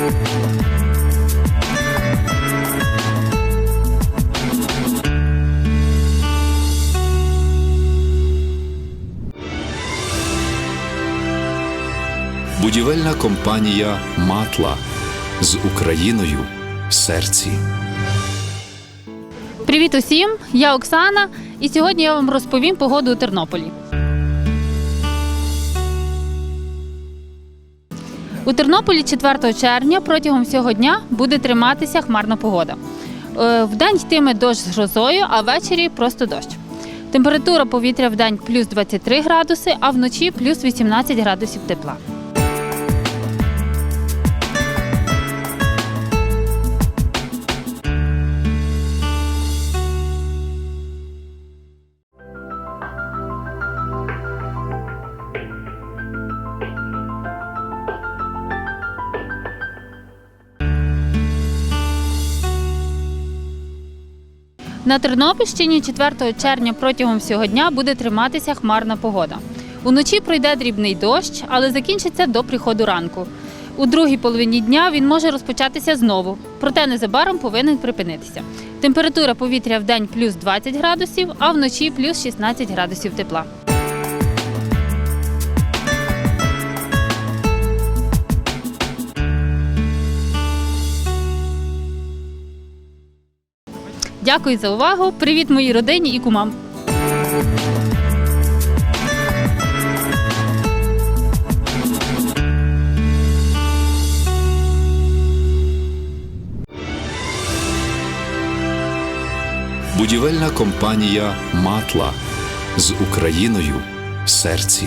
Будівельна компанія Матла з Україною в серці. Привіт усім! Я Оксана, і сьогодні я вам розповім погоду у Тернополі. У Тернополі 4 червня протягом всього дня буде триматися хмарна погода. Е, Вдень йтиме дощ з грозою, а ввечері просто дощ. Температура повітря вдень плюс 23 градуси, а вночі плюс 18 градусів тепла. На Тернопільщині 4 червня протягом всього дня буде триматися хмарна погода. Уночі пройде дрібний дощ, але закінчиться до приходу ранку. У другій половині дня він може розпочатися знову, проте незабаром повинен припинитися. Температура повітря в день плюс 20 градусів, а вночі плюс 16 градусів тепла. Дякую за увагу. Привіт моїй родині і кумам. Будівельна компанія Матла з Україною в серці.